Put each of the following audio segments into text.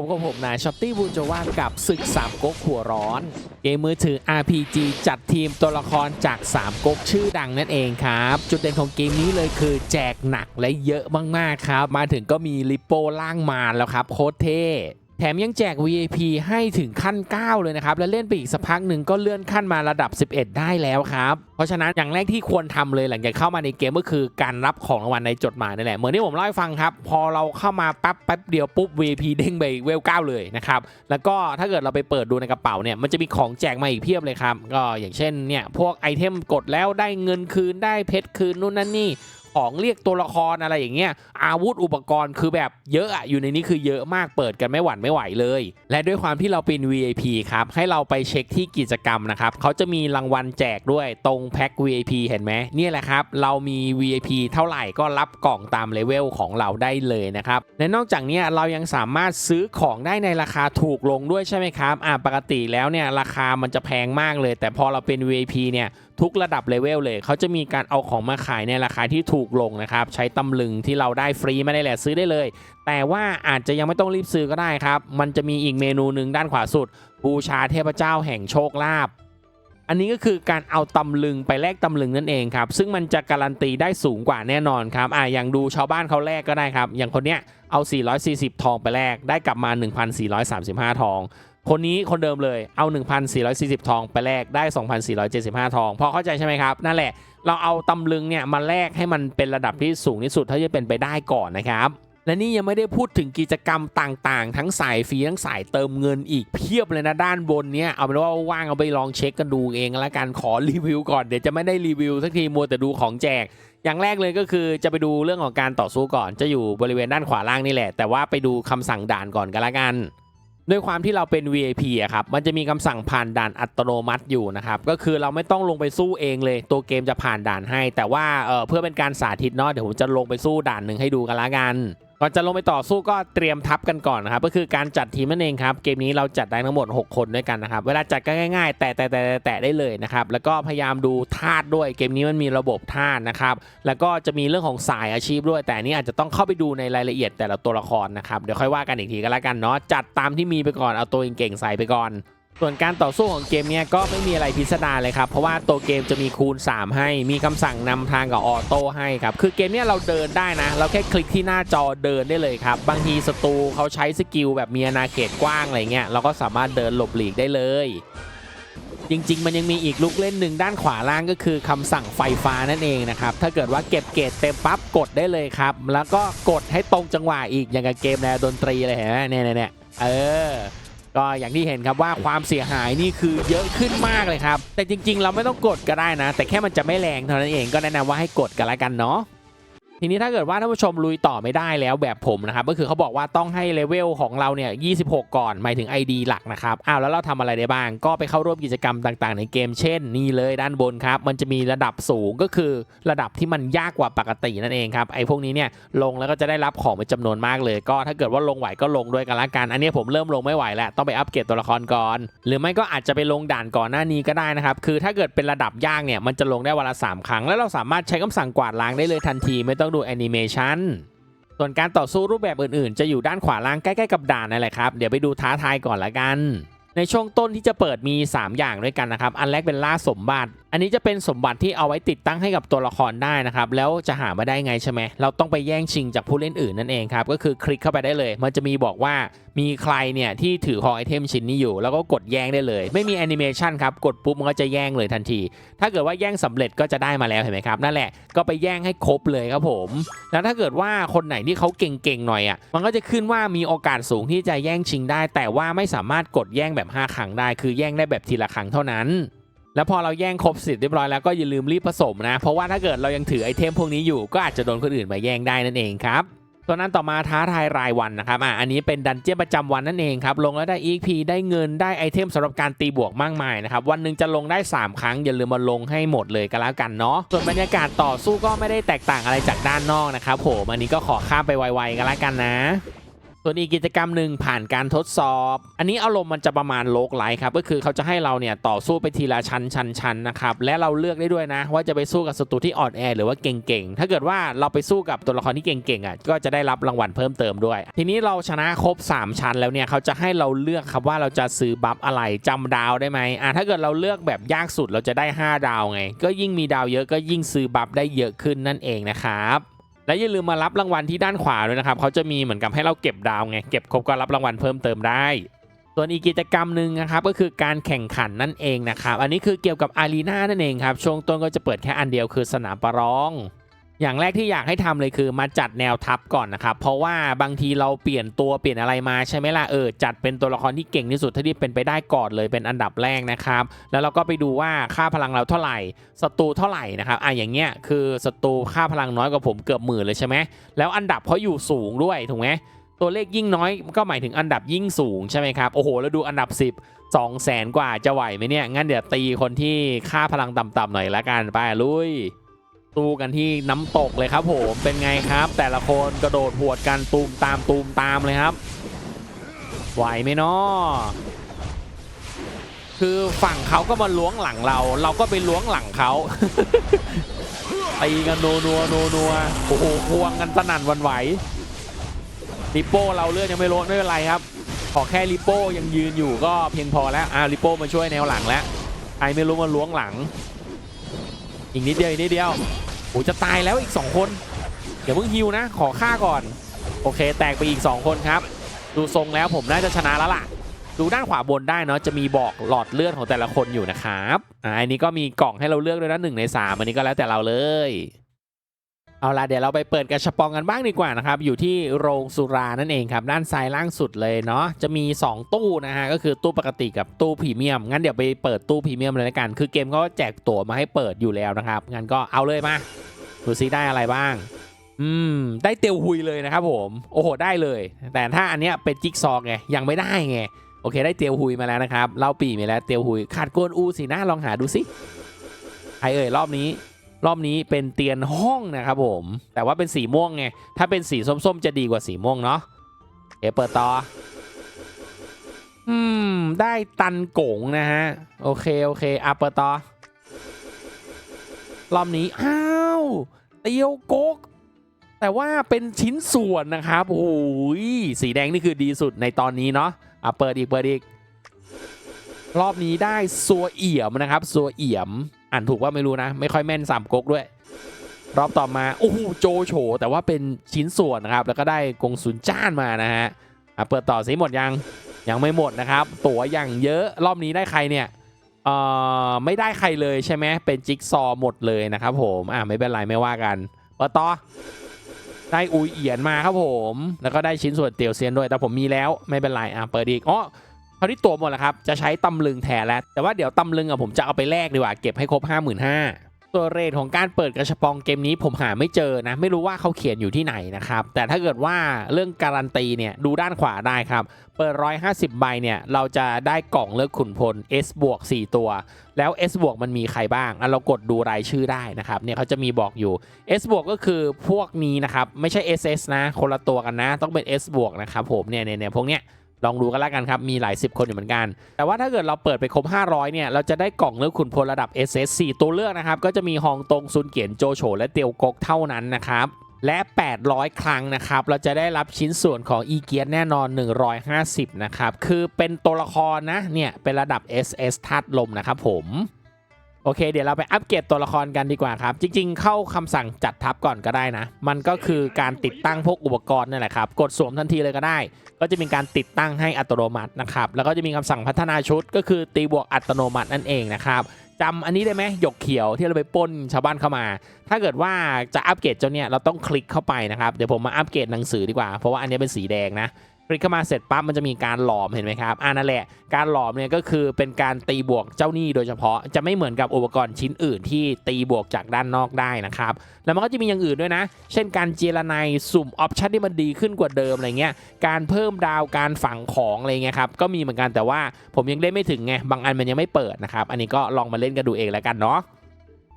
ผมกับผมนายช็อตตี้บูจว่ากับศึกสามก๊กหัวร้อน เกมมือถือ RPG จัดทีมตัวละครจาก 3ก๊กชื่อดังนั่นเองครับ จุดเด่นของเกมนี้เลยคือแจกหนักและเยอะมากๆครับ มาถึงก็มีลิปโป้ล่างมารแล้วครับโคตรเท่ แถมยังแจก VIP ให้ถึงขั้น 9 เลยนะครับ และเล่นไปอีกสักพักหนึ่งก็เลื่อนขั้นมาระดับ 11 ได้แล้วครับ เพราะฉะนั้นอย่างแรกที่ควรทำเลยหลังจากเข้ามาในเกมก็คือการรับของรางวัลในจดหมายนี่แหละ เหมือนที่ผมเล่าให้ฟังครับ พอเราเข้ามาปั๊บแป๊บเดียวปุ๊บ VIP เด้งไปเวล 9 เลยนะครับ แล้วก็ถ้าเกิดเราไปเปิดดูในกระเป๋าเนี่ยมันจะมีของแจกมาอีกเพียบเลยครับ ก็อย่างเช่นเนี่ยพวกไอเทมกดแล้วได้เงินคืนได้เพชรคืนนู่นนั่นนี่ ของเรียกตัวละครอะไรอย่างเงี้ยอาวุธอุปกรณ์คือแบบเยอะอะอยู่ในนี้คือเยอะมากเปิดกันไม่หวั่นไม่ไหวเลย และด้วยความที่เราเป็น VIP ครับให้เราไปเช็คที่กิจกรรมนะครับเขาจะมีรางวัลแจกด้วยตรงแพ็ค VIP เห็นไหมเนี่ยแหละครับ เรามี VIP เท่าไหร่ก็รับกล่องตามเลเวลของเราได้เลยนะครับและนอกจากนี้เรายังสามารถซื้อของได้ในราคาถูกลงด้วยใช่ไหมครับอ่าปกติแล้วเนี่ยราคามันจะแพงมากเลย แต่พอเราเป็น VIP เนี่ย ทุกระดับเลเวลเลย เขาจะมีการเอาของมาขายในราคาที่ถูกลงนะครับ ใช้ตำลึงที่เราได้ฟรีไม่ได้แหละซื้อได้เลย แต่ว่าอาจจะยังไม่ต้องรีบซื้อก็ได้ครับ มันจะมีอีกเมนูหนึ่งด้านขวาสุด บูชาเทพเจ้าแห่งโชคลาภอันนี้ก็คือการเอาตำลึงไปแลกตำลึงนั่นเองครับ ซึ่งมันจะการันตีได้สูงกว่าแน่นอนครับอ่าอย่างดูชาวบ้านเขาแลกก็ได้ครับ อย่างคนเนี้ยเอา 440 ทองไปแลกได้กลับมา 1,435 ทอง คนนี้คนเดิมเลยเอา 1,440 ทองไปแลกได้ 2,475 ทอง พอเข้าใจใช่ไหมครับ นั่นแหละ เราเอาตำลึงเนี่ยมาแลกให้มันเป็นระดับที่สูงที่สุดเท่าที่จะเป็นไปได้ก่อนนะครับและนี่ยังไม่ได้พูดถึงกิจกรรมต่างๆ ทั้งสายฟรีทั้งสายเติมเงินอีกเพียบเลยนะด้านบนเนี้ยเอาเป็นว่าว่างเอาไปลองเช็คกันดูเองแล้วกันขอรีวิวก่อนเดี๋ยวจะไม่ได้รีวิวสักทีมัวแต่ดูของแจก อย่างแรกเลยก็คือจะไปดูเรื่องของการต่อสู้ก่อน จะอยู่บริเวณด้านขวาล่างนี่แหละ แต่ว่าไปดูคำสั่งด่านก่อนกันละกัน ด้วยความที่เราเป็น VIP อะครับ มันจะมีคำสั่งผ่านด่านอัตโนมัติอยู่นะครับ ก็คือเราไม่ต้องลงไปสู้เองเลย ตัวเกมจะผ่านด่านให้ แต่ว่าเเพื่อเป็นการสาธิตเนาะ เดี๋ยวผมจะลงไปสู้ด่านหนึ่งให้ดูกันละกัน ก่อนจะลงไปต่อสู้ก็เตรียมทัพกันก่อนนะครับก็คือการจัดทีมนั่นเองครับเกมนี้เราจัดได้ทั้งหมด 6 คนด้วยกันนะครับเวลาจัดก็ง่าย ๆ แต่แต่แต่แต่ได้เลยนะครับแล้วก็พยายามดูธาตุด้วยเกมนี้มันมีระบบธาตุนะครับแล้วก็จะมีเรื่องของสายอาชีพด้วย แต่นนี้อาจจะต้องเข้าไปดูในรายละเอียดแต่ละตัวละครนะครับเดี๋ยวค่อยว่ากันอีกทีก็แล้วกันเนาะจัดตามที่มีไปก่อนเอาตัวเก่งๆใส่ไปก่อน ส่วนการต่อสู้ของเกมเนี้ยก็ไม่มีอะไรพิสดารเลยครับ เพราะว่าตัวเกมจะมีคูณ 3 ให้ มีคำสั่งนำทางกับออโต้ให้ครับ คือเกมเนี้ยเราเดินได้นะ เราแค่คลิกที่หน้าจอเดินได้เลยครับ บางทีศัตรูเขาใช้สกิลแบบมีอาณาเขตกว้างอะไรเงี้ย เราก็สามารถเดินหลบหลีกได้เลย จริง ๆ มันยังมีอีกลูกเล่นหนึ่งด้านขวาล่างก็คือคำสั่งไฟฟ้านั่นเองนะครับ ถ้าเกิดว่าเก็บเกรดเต็มปั๊บกดได้เลยครับ แล้วก็กดให้ตรงจังหวะอีกอย่างกับเกมแนวดนตรีเลยเห็นไหมเนี่ยเนี่ยเนี่ยเออ ก็อย่างที่เห็นครับว่าความเสียหายนี่คือเยอะขึ้นมากเลยครับ แต่จริง ๆ เราไม่ต้องกดก็ได้นะ แต่แค่มันจะไม่แรงเท่านั้นเองก็แนะนำว่าให้กดกันละกันเนาะ ทีนี้ถ้าเกิดว่าท่านผู้ชมลุยต่อไม่ได้แล้วแบบผมนะครับก็คือเขาบอกว่าต้องให้เลเวลของเราเนี่ย 26 ก่อนหมายถึง ID หลักนะครับอ้าวแล้วเราทำอะไรได้บ้าง ก็ไปเข้าร่วมกิจกรรมต่างๆ ในเกมเช่น นี่เลยด้านบนครับ มันจะมีระดับสูงก็คือระดับที่มันยากกว่าปกตินั่นเองครับไอ้พวกนี้เนี่ยลงแล้วก็จะได้รับของเป็นจำนวนมากเลย ก็ถ้าเกิดว่าลงไหวก็ลงด้วยกันละกัน อันนี้ผมเริ่มลงไม่ไหวแล้วต้องไปอัปเกรดตัวละครก่อน หรือไม่ก็อาจจะไปลงด่านก่อนหน้านี้ก็ได้นะครับคือถ้าเกิดเป็นระดับยากเนี่ยมันจะลงได้วันละสามครั้ง แล้วเราสามารถใช้คำสั่งกวาดล้างได้เลยทันทีไม่ต้องดูแอนิเมชันส่วนการต่อสู้รูปแบบอื่นๆ จะอยู่ด้านขวาล่างใกล้ๆกับด่านนั่นแหละครับ เดี๋ยวไปดูท้าทายก่อนละกัน ในช่วงต้นที่จะเปิดมี 3 อย่างด้วยกันนะครับ อันแรกเป็นล่าสมบัติอันนี้จะเป็นสมบัติที่เอาไว้ติดตั้งให้กับตัวละครได้นะครับ แล้วจะหามาได้ไงใช่ไหม เราต้องไปแย่งชิงจากผู้เล่นอื่นนั่นเองครับ ก็คือคลิกเข้าไปได้เลย มันจะมีบอกว่ามีใครเนี่ยที่ถือของไอเทมชิ้นนี้อยู่ แล้วก็กดแย่งได้เลย ไม่มีแอนิเมชันครับ กดปุ๊บมันก็จะแย่งเลยทันที ถ้าเกิดว่าแย่งสำเร็จก็จะได้มาแล้วเห็นไหมครับ นั่นแหละ ก็ไปแย่งให้ครบเลยครับผม แล้วถ้าเกิดว่าคนไหนที่เขาเก่งๆหน่อยอะ มันก็จะขึ้นว่ามีโอกาสสูงที่จะแย่งชิงได้ แต่ว่าไม่สามารถกดแย่งแบบ 5 ครั้งได้ คือแย่งได้แบบทีละครั้งเท่านั้น แล้วพอเราแย่งครบสิทธิ์เรียบร้อยแล้วก็อย่าลืมรีบผสมนะ เพราะว่าถ้าเกิดเรายังถือไอเทมพวกนี้อยู่ก็อาจจะโดนคนอื่นมาแย่งได้นั่นเองครับตัวนั้นต่อมาท้าทายรายวันนะครับอะอันนี้เป็นดันเจี้ยนประจำวันนั่นเองครับ ลงแล้วได้ EP ได้เงินได้ไอเทมสำหรับการตีบวกมากมายนะครับ วันหนึ่งจะลงได้ 3 ครั้ง อย่าลืมมาลงให้หมดเลยก็แล้วกันเนาะ ส่วนบรรยากาศต่อสู้ก็ไม่ได้แตกต่างอะไรจากด้านนอกนะครับผม อันนี้ก็ขอข้ามไปไวๆก็แล้วกันนะ ส่วนอีกกิจกรรมหนึ่งผ่านการทดสอบ อันนี้อารมณ์มันจะประมาณโลกไลท์ครับก็คือเขาจะให้เราเนี่ยต่อสู้ไปทีละชั้นชั้นชั้นนะครับและเราเลือกได้ด้วยนะ ว่าจะไปสู้กับศัตรูที่อ่อนแอหรือว่าเก่งๆ ถ้าเกิดว่าเราไปสู้กับตัวละครที่เก่งๆอะก็จะได้รับรางวัลเพิ่มเติมด้วย ทีนี้เราชนะครบ 3 ชั้นแล้วเนี่ยเขาจะให้เราเลือกครับว่าเราจะซื้อบัฟอะไรจำดาวได้ไหมอะถ้าเกิดเราเลือกแบบยากสุดเราจะได้ 5 ดาวไง ก็ยิ่งมีดาวเยอะก็ยิ่งซื้อบัฟได้เยอะขึ้นนั่นเองนะครับ และอย่าลืมมารับรางวัลที่ด้านขวาด้วยนะครับเขาจะมีเหมือนกับให้เราเก็บดาวไงเก็บครบก็รับรางวัลเพิ่มเติมได้ส่วนอีกกิจกรรมหนึ่งนะครับก็คือการแข่งขันนั่นเองนะครับอันนี้คือเกี่ยวกับอารีนานั่นเองครับช่วงต้นก็จะเปิดแค่อันเดียวคือสนามประลอง อย่างแรกที่อยากให้ทำเลยคือมาจัดแนวทัพก่อนนะครับ เพราะว่าบางทีเราเปลี่ยนตัวเปลี่ยนอะไรมาใช่ไหมล่ะเออจัดเป็นตัวละครที่เก่งที่สุดเท่าที่เป็นไปได้ก่อนเลยเป็นอันดับแรกนะครับ แล้วเราก็ไปดูว่าค่าพลังเราเท่าไหร่ศัตรูเท่าไหร่นะครับอะอย่างเงี้ยคือศัตรูค่าพลังน้อยกว่าผมเกือบหมื่นเลยใช่ไหมแล้วอันดับเขาอยู่สูงด้วยถูกไหมตัวเลขยิ่งน้อยก็หมายถึงอันดับยิ่งสูงใช่ไหมครับโอ้โหแล้วดูอันดับ 10 2แสนกว่าจะไหวไหมเนี่ยงั้นเดี๋ยวตีคนที่ค่าพลังต่ำๆหน่อยละกันไปลุย สู้กันที่น้ำตกเลยครับผมเป็นไงครับ แต่ละคนกระโดดหวดกันตูมตามตูมตามเลยครับ ไหวไหมเนาะคือฝั่งเขาก็มาล้วงหลังเรา เราก็ไปล้วงหลังเขาตีกันนัวนัวนัวนัวโอ้โหควงกันสนั่นวันไหวลิโป้เราเลือดยังไม่ลดไม่เป็นไรครับ ขอแค่ลิโป้ยังยืนอยู่ก็เพียงพอแล้วอ่าลิโป้มาช่วยแนวหลังแล้วใครไม่รู้มาล้วงหลัง อีกนิดเดียวอีกนิดเดียวโอ้จะตายแล้วอีก 2 คนเดี๋ยวเพิ่งฮิวนะ ขอฆ่าก่อน โอเค แตกไปอีก 2 คนครับ ดูทรงแล้วผมน่าจะชนะแล้วล่ะ ดูด้านขวาบนได้เนาะจะมีบอกหลอดเลือดของแต่ละคนอยู่นะครับอ่าอันนี้ก็มีกล่องให้เราเลือกด้วยนะหนึ่งในสามอันนี้ก็แล้วแต่เราเลย เอาล่ะเดี๋ยวเราไปเปิดกระชปองกันบ้างดีกว่านะครับ อยู่ที่โรงสุรานั่นเองครับ ด้านซ้ายล่างสุดเลยเนาะจะมี 2 ตู้นะฮะก็คือตู้ปกติกับตู้พรีเมียมงั้นเดี๋ยวไปเปิดตู้พรีเมียมเลยละกัน คือเกมเขาก็แจกตั๋วมาให้เปิดอยู่แล้วนะครับงั้นก็เอาเลยมาดูซิได้อะไรบ้าง อืม ได้เตียวหุยเลยนะครับผมโอ้โหได้เลย แต่ถ้าอันเนี้ยเป็นจิ๊กซอว์ไงยังไม่ได้ไงโอเค ได้เตียวหุยมาแล้วนะครับเล่าปีมาแล้วเตียวหุยขาดโกนอูสินะลองหาดูสิใครเอ่ยรอบนี้ รอบนี้เป็นเตียนห้องนะครับผม แต่ว่าเป็นสีม่วงไง ถ้าเป็นสีส้มๆ จะดีกว่าสีม่วงเนาะเอเปิดต่อ อืม ได้ตันโกงนะฮะ โอเค โอเคอะเปิดต่อ รอบนี้ อ้าวเตียวโกก แต่ว่าเป็นชิ้นส่วนนะครับ โอ้ย สีแดงนี่คือดีสุดในตอนนี้เนาะอะเปิดอีก เปิดอีก รอบนี้ได้ซัวเอี่ยมนะครับซัวเอี่ยม อ่านถูกว่าไม่รู้นะ ไม่ค่อยแม่นสามก๊กด้วย รอบต่อมาโอ้โหโจโฉแต่ว่าเป็นชิ้นส่วนนะครับ แล้วก็ได้กงสุนจ้านมานะฮะอะเปิดต่อสิหมดยังยังไม่หมดนะครับ ตั๋วอย่างเยอะรอบนี้ได้ใครเนี่ยเอ่อไม่ได้ใครเลยใช่ไหมเป็นจิ๊กซอว์หมดเลยนะครับผมอะไม่เป็นไรไม่ว่ากันเปิดต่อได้อุยเอียนมาครับผม แล้วก็ได้ชิ้นส่วนเตียวเซียนด้วย แต่ผมมีแล้วไม่เป็นไรอะเปิดอีกอ๋อ คราวนี้ตัวหมดแล้วครับ จะใช้ตำลึงแทนแล้ว แต่ว่าเดี๋ยวตำลึงอะผมจะเอาไปแลกดีกว่า เก็บให้ครบ 5 5 0 0 0ตัวเรทของการเปิดกระชปองเกมนี้ผมหาไม่เจอนะ ไม่รู้ว่าเขาเขียนอยู่ที่ไหนนะครับ แต่ถ้าเกิดว่าเรื่องการันตีเนี่ยดูด้านขวาได้ครับ เปิด 150 ใบเนี่ยเราจะได้กล่องเลือกขุนพล S บวก4ตัว แล้ว S บวกมันมีใครบ้างอะเรากดดูรายชื่อได้นะครับเนี่ยเขาจะมีบอกอยู่ S บวกก็คือพวกนี้นะครับไม่ใช่ SS นะคนละตัวกันนะ ต้องเป็น S บวกนะครับผมเนี่ยเนี่ยเนี่ยพวกเนี้ย ลองดูกันแล้วกันครับ มีหลาย 10 คนอยู่เหมือนกัน แต่ว่าถ้าเกิดเราเปิดไปครบ 500 เนี่ย เราจะได้กล่องเลือกขุนพลระดับ SS 4 ตัวเลือกนะครับ ก็จะมีฮองตงซุนเกียนโจโฉและเตียวกกเท่านั้นนะครับ และ 800 ครั้งนะครับ เราจะได้รับชิ้นส่วนของอีเกียแน่นอน 150 นะครับ คือเป็นตัวละครนะ เนี่ย เป็นระดับ SS ธาดลมนะครับผม โอเค เดี๋ยวเราไปอัปเกรดตัวละครกันดีกว่าครับ จริง ๆ เข้าคำสั่งจัดทัพก่อนก็ได้นะ มันก็คือการติดตั้งพวกอุปกรณ์นั่นแหละครับ กดสวมทันทีเลยก็ได้ ก็จะมีการติดตั้งให้อัตโนมัตินะครับ แล้วก็จะมีคำสั่งพัฒนาชุด ก็คือตีบวกอัตโนมัตินั่นเองนะครับจำอันนี้ได้ไหมหยกเขียวที่เราไปป้นชาวบ้านเข้ามา ถ้าเกิดว่าจะอัปเกรดเจ้าเนี่ยเราต้องคลิกเข้าไปนะครับ เดี๋ยวผมมาอัปเกรดหนังสือดีกว่า เพราะว่าอันนี้เป็นสีแดงนะ ลิกเข้ามาเสร็จปั๊บมันจะมีการหลอมเห็นไหมครับอ่านั่นแหละการหลอมเนี่ยก็คือเป็นการตีบวกเจ้าหนี้โดยเฉพาะจะไม่เหมือนกับอุปกรณ์ชิ้นอื่นที่ตีบวกจากด้านนอกได้นะครับแล้วมันก็จะมีอย่างอื่นด้วยนะ เช่นการเจรไนสุ่มออปชันที่มันดีขึ้นกว่าเดิมอะไรเงี้ยการเพิ่มดาวการฝังของอะไรเงี้ยครับก็มีเหมือนกันแต่ว่าผมยังเล่นไม่ถึงไงบางอันมันยังไม่เปิดนะครับอันนี้ก็ลองมาเล่นกันดูเองแล้วกันเนาะ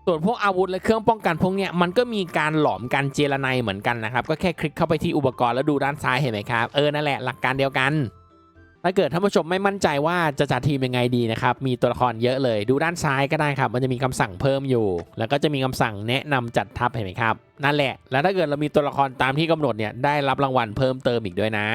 ส่วนพวกอาวุธและเครื่องป้องกันพวกเนี้ยมันก็มีการหลอมกันเจรไนเหมือนกันนะครับ ก็แค่คลิกเข้าไปที่อุปกรณ์แล้วดูด้านซ้ายเห็นไหมครับ เออ นั่นแหละหลักการเดียวกัน ถ้าเกิดท่านผู้ชมไม่มั่นใจว่าจะจัดทีมยังไงดีนะครับ มีตัวละครเยอะเลย ดูด้านซ้ายก็ได้ครับ มันจะมีคำสั่งเพิ่มอยู่ แล้วก็จะมีคำสั่งแนะนำจัดทัพเห็นไหมครับ นั่นแหละ แล้วถ้าเกิดเรามีตัวละครตามที่กำหนดเนี่ยได้รับรางวัลเพิ่มเติมอีกด้วยนะ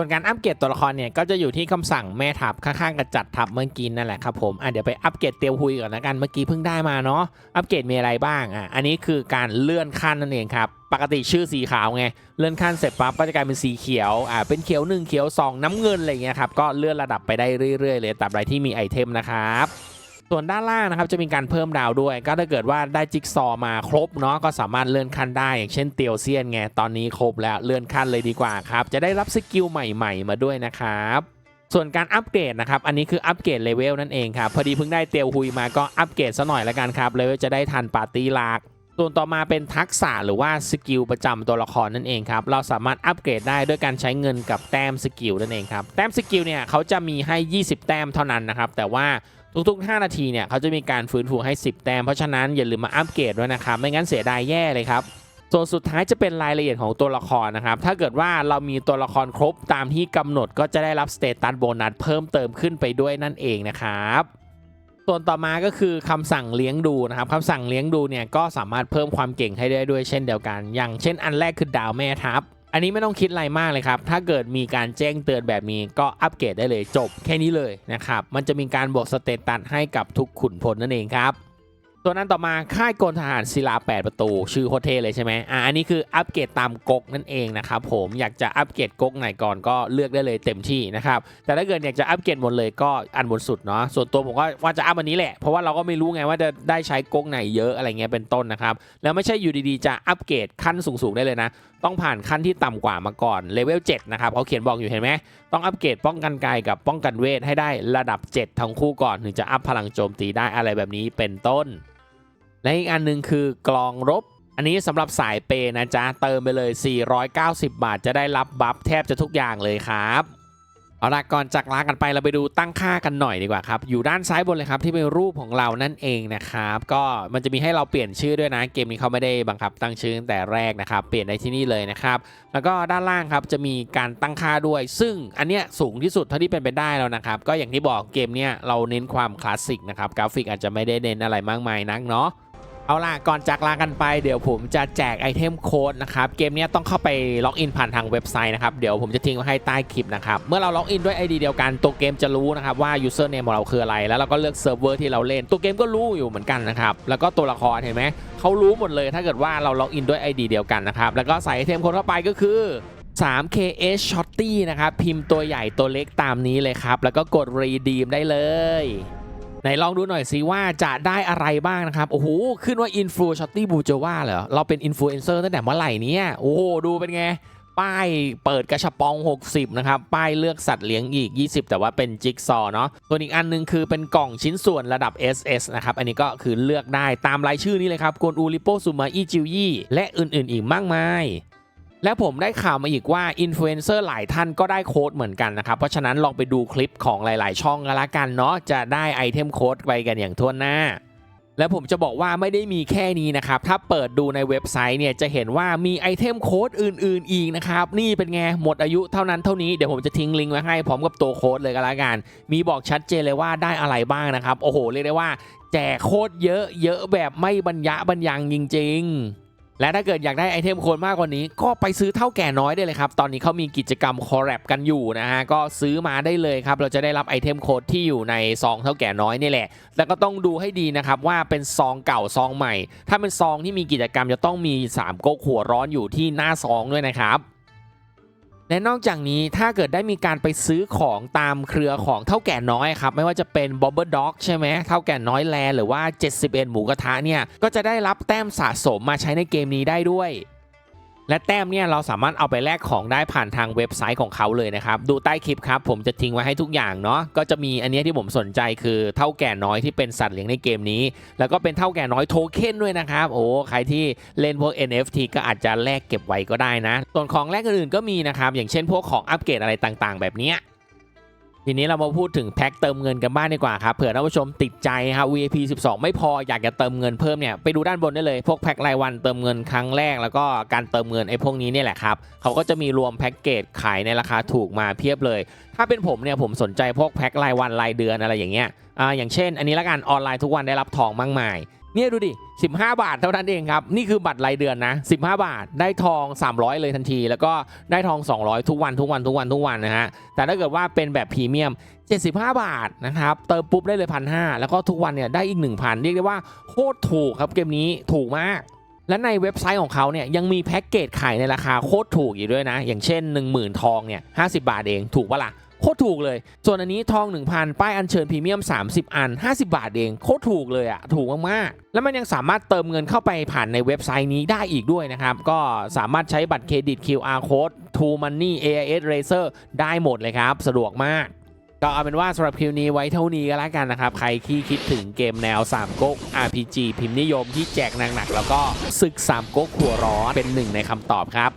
ส่วนการอัปเกรดตัวละครเนี่ยก็จะอยู่ที่คำสั่งแม่ทัพข้างๆกับจัดทัพเมื่อกี้นั่นแหละครับผมอะเดี๋ยวไปอัปเกรดเตียวหุยก่อนละกันเมื่อกี้เพิ่งได้มาเนาะอัปเกรดมีอะไรบ้างอะอันนี้คือการเลื่อนขั้นนั่นเองครับปกติชื่อสีขาวไงเลื่อนขั้นเสร็จปั๊บก็จะกลายเป็นสีเขียวอ่าเป็นเขียวหนึ่งเขียวสองน้ำเงินอะไรเงี้ยครับก็เลื่อนระดับไปได้เรื่อยๆเลยตรายที่มีไอเทมนะครับ ส่วนด้านล่างนะครับจะมีการเพิ่มดาวด้วย ก็ถ้าเกิดว่าได้จิ๊กซอว์มาครบเนาะก็สามารถเลื่อนขั้นได้ อย่างเช่นเตียวเซียนไงตอนนี้ครบแล้วเลื่อนขั้นเลยดีกว่าครับ จะได้รับสกิลใหม่ๆ มาด้วยนะครับส่วนการอัปเกรดนะครับ อันนี้คืออัปเกรดเลเวลนั่นเองครับ พอดีเพิ่งได้เตียวฮุยมาก็อัปเกรดซะหน่อยละกันครับ เลเวลจะได้ทันปาร์ตี้ลาก ส่วนต่อมาเป็นทักษะหรือว่าสกิลประจำตัวละครนั่นเองครับ เราสามารถอัปเกรดได้ด้วยการใช้เงินกับแต้มสกิลนั่นเองครับ แต้มสกิลเนี่ยเขาจะมีให้ 20 แต้มเท่านั้นนะครับ แต่ว่าทุกๆ 5 นาทีเนี่ยเขาจะมีการฟื้นฟูให้ 10 แต้ม เพราะฉะนั้นอย่าลืมมาอัปเกรดด้วยนะครับ ไม่งั้นเสียดายแย่เลยครับส่วนสุดท้ายจะเป็นรายละเอียดของตัวละครนะครับ ถ้าเกิดว่าเรามีตัวละครครบตามที่กำหนดก็จะได้รับสเตตัสโบนัสเพิ่มเติมขึ้นไปด้วยนั่นเองนะครับ ส่วนต่อมาก็คือคำสั่งเลี้ยงดูนะครับคำสั่งเลี้ยงดูเนี่ยก็สามารถเพิ่มความเก่งให้ได้ด้วยเช่นเดียวกัน อย่างเช่นอันแรกคือดาวแม่ทัพอันนี้ไม่ต้องคิดอะไรมากเลยครับ ถ้าเกิดมีการแจ้งเตือนแบบนี้ก็อัปเกรดได้เลยจบแค่นี้เลยนะครับ มันจะมีการบวกสเตตัสให้กับทุกขุนพลนั่นเองครับ ตัวนั้นต่อมาค่ายกลทหารศิลา 8 ประตู ชื่อโคเทเลยใช่ไหมอ่าอันนี้คืออัปเกรดตามก๊กนั่นเองนะครับผมอยากจะอัปเกรดก๊กไหนก่อนก็เลือกได้เลยเต็มที่นะครับแต่ถ้าเกิดอยากจะอัปเกรดหมดเลยก็อันบนสุดเนาะส่วนตัวผมก็ว่าจะอัพอันนี้แหละเพราะว่าเราก็ไม่รู้ไงว่าจะได้ใช้ก๊กไหนเยอะอะไรเงี้ยเป็นต้นนะครับแล้วไม่ใช่อยู่ดีๆจะอัปเกรดขั้นสูงๆได้เลยนะ ต้องผ่านขั้นที่ต่ำกว่ามาก่อนเลเวล7นะครับเขาเขียนบอกอยู่เห็นไหมต้องอัปเกรดป้องกันกายกับป้องกันเวทให้ได้ระดับ 7 ทั้งคู่ก่อนถึงจะอัพพลังโจมตีได้อะไรแบบนี้เป็นต้น และอีกอันหนึงคือกลองรบ อันนี้สำหรับสายเปย์นะจ๊ะ เติมไปเลย 490 บาทจะได้รับบัฟแทบจะทุกอย่างเลยครับ เอาละก่อนจากลากันไปเราไปดูตั้งค่ากันหน่อยดีกว่าครับ อยู่ด้านซ้ายบนเลยครับที่เป็นรูปของเรานั่นเองนะครับ ก็มันจะมีให้เราเปลี่ยนชื่อด้วยนะ เกมนี้เขาไม่ได้บังคับตั้งชื่อตั้งแต่แรกนะครับ เปลี่ยนได้ที่นี่เลยนะครับ แล้วก็ด้านล่างครับจะมีการตั้งค่าด้วย ซึ่งอันเนี้ยสูงที่สุดเท่าที่เป็นไปได้แล้วนะครับ ก็อย่างที่บอกเกมเนี้ยเราเน้นความคลาสสิกนะครับ กราฟิกอาจจะไม่ได้เน้นอะไรมากมายนักเนาะ เอาล่ะ ก่อนจากลากันไปเดี๋ยวผมจะแจกไอเทมโค้ดนะครับ เกมนี้ต้องเข้าไปล็อกอินผ่านทางเว็บไซต์นะครับ เดี๋ยวผมจะทิ้งไว้ให้ใต้คลิปนะครับ เมื่อเราล็อกอินด้วย ID เดียวกัน ตัวเกมจะรู้นะครับว่า username ของเราคืออะไร แล้วเราก็เลือกเซิร์ฟเวอร์ที่เราเล่น ตัวเกมก็รู้อยู่เหมือนกันนะครับ แล้วก็ตัวละครเห็นไหมเขารู้หมดเลยถ้าเกิดว่าเราล็อกอินด้วย ID เดียวกันนะครับ แล้วก็ใส่ไอเทมโค้ดเข้าไปก็คือ 3KS Shotty นะครับ พิมพ์ตัวใหญ่ตัวเล็กตามนี้เลยครับ แล้วก็กด redeem ได้เลย ไหนลองดูหน่อยสิว่าจะได้อะไรบ้างนะครับ โอ้โห ขึ้นว่าอินฟลูช็อตตี้บูเจว่าเหรอ เราเป็นอินฟลูเอนเซอร์ตั้งแต่เมื่อไหร่เนี่ย โอ้โห ดูเป็นไง ป้ายเปิดกระชับปอง 60 นะครับ ป้ายเลือกสัตว์เลี้ยงอีก 20 แต่ว่าเป็นจิ๊กซอเนาะส่วนอีกอันหนึงคือเป็นกล่องชิ้นส่วนระดับ SS นะครับ อันนี้ก็คือเลือกได้ตามรายชื่อนี้เลยครับกวนอูริโปซูมาอิจิวยี่และอื่นๆ อีกมากมาย และผมได้ข่าวมาอีกว่าอินฟลูเอนเซอร์หลายท่านก็ได้โค้ดเหมือนกันนะครับ เพราะฉะนั้นลองไปดูคลิปของหลาย ๆ ช่องกันละกันเนาะจะได้ไอเทมโค้ดไปกันอย่างทั่วหน้า และผมจะบอกว่าไม่ได้มีแค่นี้นะครับ ถ้าเปิดดูในเว็บไซต์เนี่ยจะเห็นว่ามีไอเทมโค้ดอื่น ๆ อีกนะครับ นี่เป็นไงหมดอายุเท่านั้นเท่านี้เดี๋ยวผมจะทิ้งลิงก์ไว้ให้พร้อมกับตัวโค้ดเลยก็แล้วกัน มีบอกชัดเจนเลยว่าได้อะไรบ้างนะครับโอ้โหเรียกได้ว่า แจกโคตรเยอะเยอะแบบไม่บรรยะบรรยังจริง ๆ และถ้าเกิดอยากได้ไอเทมโคนมากกว่านี้ ก็ไปซื้อเท่าแก่น้อยได้เลยครับ ตอนนี้เขามีกิจกรรมคอร์แรปกันอยู่นะฮะ ก็ซื้อมาได้เลยครับ เราจะได้รับไอเทมโค้ดที่อยู่ในซองเท่าแก่น้อยนี่แหละแล้วก็ต้องดูให้ดีนะครับว่าเป็นซองเก่าซองใหม่ ถ้าเป็นซองที่มีกิจกรรมจะต้องมี3ก๊กหัวร้อนอยู่ที่หน้าซองด้วยนะครับ และนอกจากนี้ถ้าเกิดได้มีการไปซื้อของตามเครือของเท่าแก่น้อยครับไม่ว่าจะเป็นบ o บเบอร์ด็อกใช่ไหมเท่าแก่น้อยแลหรือว่า 71 หมูกระทะเนี่ยก็จะได้รับแต้มสะสมมาใช้ในเกมนี้ได้ด้วย และแต้มเนี่ยเราสามารถเอาไปแลกของได้ผ่านทางเว็บไซต์ของเขาเลยนะครับ ดูใต้คลิปครับผมจะทิ้งไว้ให้ทุกอย่างเนาะก็จะมีอันนี้ที่ผมสนใจคือเท่าแก่น้อยที่เป็นสัตว์เลี้ยงในเกมนี้ แล้วก็เป็นเท่าแก่น้อยโทเค็นด้วยนะครับโอ้ใครที่เล่นพวก NFT ก็อาจจะแลกเก็บไว้ก็ได้นะส่วนของแลกอื่นๆก็มีนะครับอย่างเช่นพวกของอัปเกรดอะไรต่างๆ แบบเนี้ย ทีนี้เรามาพูดถึงแพ็คเติมเงินกันบ้างดีกว่าครับเผื่อท่านผู้ชมติดใจครับ VIP 12 ไม่พออยากจะเติมเงินเพิ่มเนี่ยไปดูด้านบนได้เลยพวกแพ็ครายวันเติมเงินครั้งแรก แล้วก็การเติมเงินไอ้พวกนี้เนี่ยแหละครับเขาก็จะมีรวมแพ็กเกจขายในราคาถูกมาเพียบเลย ถ้าเป็นผมเนี่ยผมสนใจพวกแพ็ครายวันรายเดือนอะไรอย่างเงี้ยอ่าอย่างเช่น อันนี้ละกันออนไลน์ทุกวันได้รับทองมากมาย เนี่ยดูดิ 15 บาทเท่านั้นเองครับ นี่คือบัตรรายเดือนนะ 15 บาทได้ทอง 300 เลยทันที แล้วก็ได้ทอง 200 ทุกวันทุกวันทุกวันทุกวันนะฮะ แต่ถ้าเกิดว่าเป็นแบบพรีเมียม 75 บาทนะครับ เติมปุ๊บได้เลยพันหแล้วก็ทุกวันเนี่ยได้อีก 1,000 เรียกได้ว่าโคตรถูกครับเกมนี้ถูกมากและในเว็บไซต์ของเขาเนี่ยยังมีแพ็กเกจขายในราคาโคตรถูกอยู่ด้วยนะ อย่างเช่น 10,000 ทองเนี่ย50บาทเองถูกปะล่ะ โคตรถูกเลย ส่วนอันนี้ทอง 1,000 ป้ายอัญเชิญพรีเมียม 30 อัน 50 บาทเองโคตรถูกเลยอะถูกมากๆ แล้วมันยังสามารถเติมเงินเข้าไปผ่านในเว็บไซต์นี้ได้อีกด้วยนะครับ ก็สามารถใช้บัตรเครดิต QR Code True Money AIS Racer ได้หมดเลยครับ สะดวกมากก็เอาเป็นว่าสำหรับคลิปนี้ไว้เท่านี้ก็แล้วกันนะครับ ใครที่คิดถึงเกมแนว 3ก๊ก RPG พิมพ์นิยมที่แจกหนักๆแล้วก็ศึก 3ก๊กหัวร้อนเป็นหนึ่งในคำตอบครับ